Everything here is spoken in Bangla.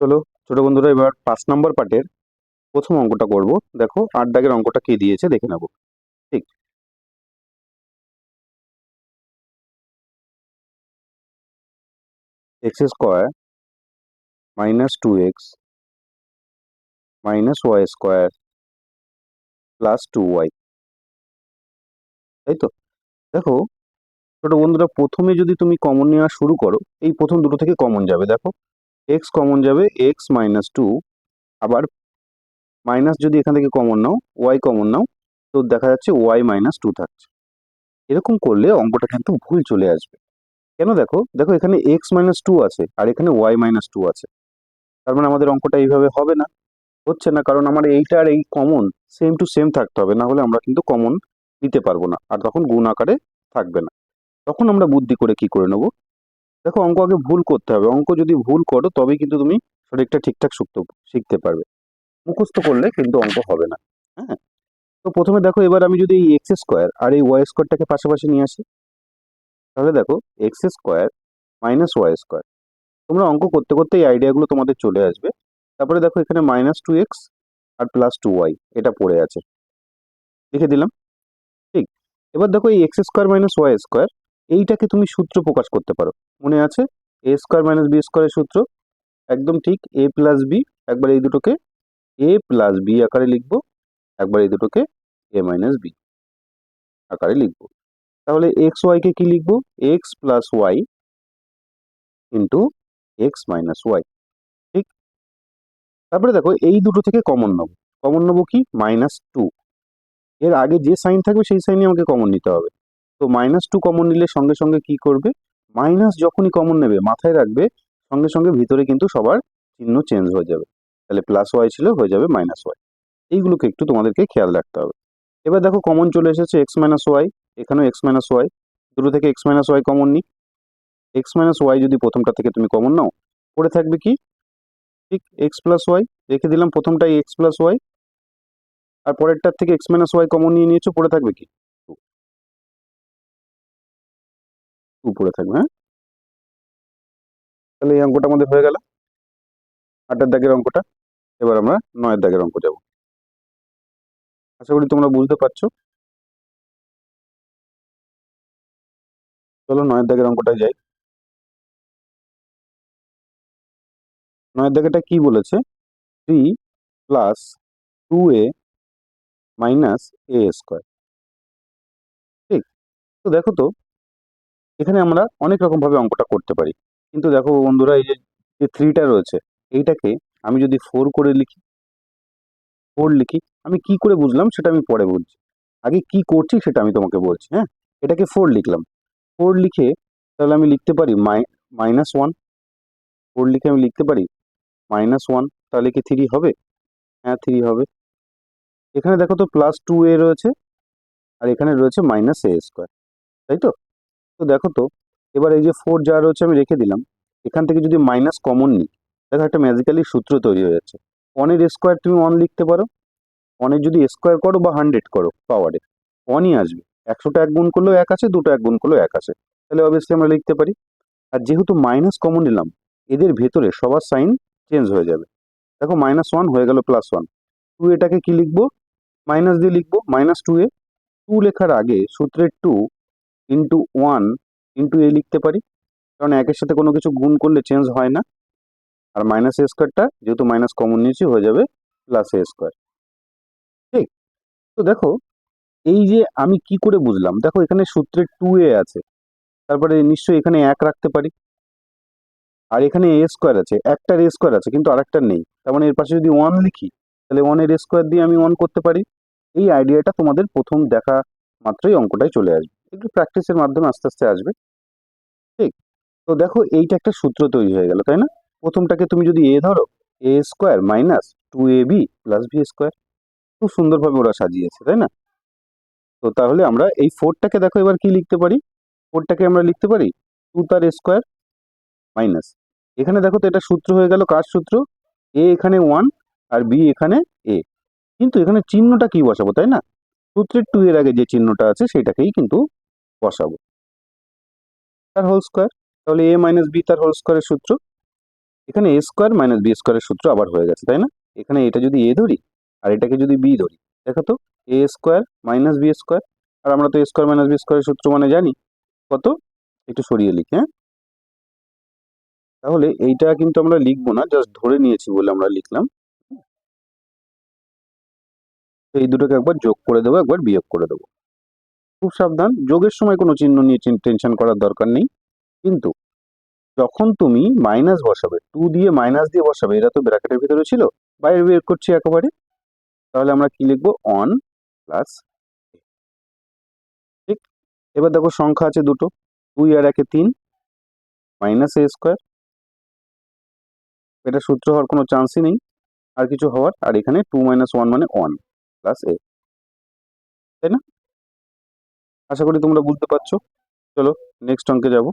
চলো, ছোট বন্ধুরা, এবার পাঁচ নম্বর পার্টের প্রথম অঙ্কটা করব। দেখো, আট দাগের অঙ্কটা কি দিয়েছে দেখে নেব। ঠিক। X square minus two X minus Y square plus two Y তাই তো? দেখো, ছোট বন্ধুরা, প্রথমে যদি তুমি কমন নেওয়া শুরু করো, এই প্রথম দুটো থেকে কমন যাবে, দেখো। এক্স কমন যাবে এক্স মাইনাস টু আবার মাইনাস যদি এখান থেকে কমন নাও ওয়াই কমন নাও, তো দেখা যাচ্ছে ওয়াই মাইনাস টু থাকছে। এরকম করলে অঙ্কটা কিন্তু ভুল চলে আসবে। কেন দেখো? দেখো এখানে এক্স মাইনাস টু আছে, আর এখানে ওয়াই মাইনাস টু আছে। তার মানে আমাদের অঙ্কটা এইভাবে হবে না। হচ্ছে না, কারণ আমার এইটা আর এই কমন সেম টু সেম থাকতে হবে, না হলে আমরা কিন্তু কমন নিতে পারব না, আর তখন গুণ আকারে থাকবে না। তখন আমরা বুদ্ধি করে কি করে নেব? দেখো অঙ্ক আগে ভুল করতে হবে। অঙ্ক যদি ভুল করো, তবেই কিন্তু তুমি সঠিকটা ঠিকঠাক শিখতে শিখতে পারবে। মুখস্থ করলে কিন্তু অঙ্ক হবে না। হ্যাঁ? তো প্রথমে দেখো, এবার আমি যদি এই এক্স স্কোয়ার আর এই ওয়াই স্কোয়ারটাকে পাশাপাশি নিয়ে আসি, তাহলে দেখো X square minus Y square তোমরা অঙ্ক করতে করতে এই আইডিয়াগুলো তোমাদের চলে আসবে। তারপরে দেখো, এখানে মাইনাস টু এক্স আর প্লাস টু ওয়াই এটা পড়ে আছে। লিখে দিলাম। ঠিক। এবার দেখো, এই X square minus Y square এইটাকে তুমি সূত্র প্রকাশ করতে পারো। মনে আছে? এ স্কোয়ার মাইনাস বি স্কোয়ারের সূত্র? একদম ঠিক এ প্লাস বি একবার এই দুটোকে এ প্লাস বি আকারে লিখব, একবার এই দুটোকে এ মাইনাস বি আকারে লিখব। তাহলে এক্স ওয়াইকে কি লিখব? X plus Y into X minus Y ঠিক? তারপরে দেখো, এই দুটো থেকে কমন নেব। কমন নেব কি? মাইনাস টু এর আগে যে সাইন থাকবে, সেই সাইনই আমাকে কমন নিতে হবে। তো মাইনাস টু কমন নিলে সঙ্গে সঙ্গে কি করবে? মাইনাস যখনই কমন নেবে, মাথায় রাখবে, সঙ্গে সঙ্গে ভিতরে কিন্তু সবার চিহ্ন চেঞ্জ হয়ে যাবে। তাহলে প্লাস ওয়াই ছিল, হয়ে যাবে মাইনাস ওয়াই এইগুলোকে একটু তোমাদেরকে খেয়াল রাখতে হবে। এবার দেখো কমন চলে এসেছে এক্স মাইনাস ওয়াই এখানেও এক্স মাইনাস ওয়াই দুটো থেকে এক্স মাইনাস ওয়াই কমন নিই। এক্স মাইনাস ওয়াই যদি প্রথমটা থেকে তুমি কমন নাও, পড়ে থাকবে কি? ঠিক এক্স প্লাস ওয়াই রেখে দিলাম প্রথমটাই এক্স প্লাস ওয়াই আর পরেরটার থেকে এক্স মাইনাস ওয়াই কমন নিয়ে নিয়েছো, পড়ে থাকবে কি? পড়ে থাকবে হ্যাঁ? তাহলে এই অঙ্কটা আমাদের হয়ে গেল। আটের দাগের অঙ্কটা। এবার আমরা নয়ের দাগের অঙ্ক যাব। আশা করি তোমরা বুঝতে পারছ। চলো নয়ের দাগের অঙ্কটায় যাই। নয়ের দাগেটা কি বলেছে? Three plus two A minus A square. ঠিক? তো দেখো তো এখানে আমরা অনেক রকমভাবে অঙ্কটা করতে পারি। কিন্তু দেখো বন্ধুরা, এই যে থ্রিটা রয়েছে, এইটাকে আমি যদি ফোর করে লিখি ফোর লিখি, আমি কি করে বুঝলাম সেটা আমি পরে বুঝছি। আগে কি করছি সেটা আমি তোমাকে বলছি হ্যাঁ? এটাকে ফোর লিখলাম। ফোর লিখে তাহলে আমি লিখতে পারি মাই মাইনাস ওয়ান ফোর লিখে আমি লিখতে পারি মাইনাস ওয়ান তাহলে কি থ্রি হবে? হ্যাঁ থ্রি হবে। এখানে দেখো তো প্লাস টু এ রয়েছে, আর এখানে রয়েছে মাইনাস এ স্কোয়ার তাই তো? তো দেখো তো, এবার এই যে ফোর যা রয়েছে আমি রেখে দিলাম। এখান থেকে যদি মাইনাস কমন নিই, দেখো একটা ম্যাজিক্যালি সূত্র তৈরি হয়ে যাচ্ছে। ওয়ানের স্কোয়ার তুমি ওয়ান লিখতে পারো। ওয়ানের যদি স্কোয়ার করো বা হান্ড্রেড করো পাওয়ারে ওয়ানই আসবে। একশোটা এক গুণ করলেও এক আছে, দুটো এক গুণ করলেও এক আছে। তাহলে অবভিয়াসলি আমরা লিখতে পারি। আর যেহেতু মাইনাস কমন নিলাম, এদের ভেতরে সবার সাইন চেঞ্জ হয়ে যাবে। দেখো মাইনাস ওয়ান হয়ে গেল প্লাস ওয়ান টু এটাকে কি লিখব? মাইনাস দিয়ে লিখব মাইনাস টু এ। টু লেখার আগে সূত্রের two into one into A লিখতে পারি। কারণ একের সাথে কোনো কিছু গুণ করলে চেঞ্জ হয় না। আর মাইনাস এ স্কোয়ারটা যেহেতু মাইনাস কমন নিয়েছি, হয়ে যাবে প্লাস এ স্কোয়ার ঠিক? তো দেখো, এই যে আমি কি করে বুঝলাম? দেখো, এখানে সূত্রের টু এ আছে। তারপরে নিশ্চয়ই এখানে এক রাখতে পারি। আর এখানে এ স্কোয়ার আছে। একটার এ স্কোয়ার আছে, কিন্তু আরেকটার নেই। তার মানে এর পাশে যদি ওয়ান লিখি, তাহলে ওয়ানের স্কোয়ার দিয়ে আমি ওয়ান করতে পারি। এই আইডিয়াটা তোমাদের প্রথম দেখা মাত্রই অঙ্কটাই চলে আসবে। একটু প্র্যাকটিসের মাধ্যমে আস্তে আস্তে আসবে। ঠিক? তো দেখো এইটা একটা সূত্র তৈরি হয়ে গেল, তাই না? প্রথমটাকে তুমি যদি এ ধরো A square minus two A B plus B square খুব সুন্দরভাবে ওরা সাজিয়েছে, তাই না? তো তাহলে আমরা এই ফোরটাকে দেখো এবার কি লিখতে পারি? ফোরটাকে আমরা লিখতে পারি টু তার স্কোয়ার মাইনাস এখানে দেখো তো এটা সূত্র হয়ে গেল কার সূত্র? এ এখানে ওয়ান আর বি এখানে এ কিন্তু এখানে চিহ্নটা কি বসাবো, তাই না? সূত্রের টু এর আগে যে চিহ্নটা আছে, সেটাকেই কিন্তু বসাবো। তার হোল স্কোয়ার তাহলে এ মাইনাস বি তার হোল স্কোয়ারের সূত্র। এখানে এ স্কোয়ার মাইনাস বি স্কোয়ারের সূত্র আবার হয়ে গেছে, তাই না? এখানে এটা যদি এ ধরি, আর এটাকে যদি বি ধরি, দেখো তো A square minus B square আর আমরা তো এ স্কোয়ার মাইনাস বি স্কোয়ারের সূত্র মানে জানি। কত? একটু সরিয়ে লিখি হ্যাঁ? তাহলে এইটা কিন্তু আমরা লিখব না জাস্ট ধরে নিয়েছি বলে আমরা লিখলাম। এই দুটোকে একবার যোগ করে দেবো, একবার বিয়োগ করে দেবো। খুব সাবধান। যোগের সময় কোনো চিহ্ন নিয়ে টেনশন করার দরকার নেই। কিন্তু যখন তুমি মাইনাস বসাবে টু দিয়ে মাইনাস দিয়ে বসাবে এটা তো ব্র্যাকেটের ভিতরে ছিল, বাইরে বের করছি একেবারে, তাহলে আমরা কি লিখব? অন প্লাস ঠিক? এবার দেখো সংখ্যা আছে দুটো, দুই আর একে তিন মাইনাস এ স্কোয়ার এটা সূত্র হওয়ার কোনো চান্সই নেই, আর কিছু হওয়ার, আর এখানে টু মাইনাস ওয়ান মানে ওয়ান প্লাস এ তাই না? আশা করি তোমরা বুঝতে পারছ। চলো নেক্সট অঙ্কে যাব।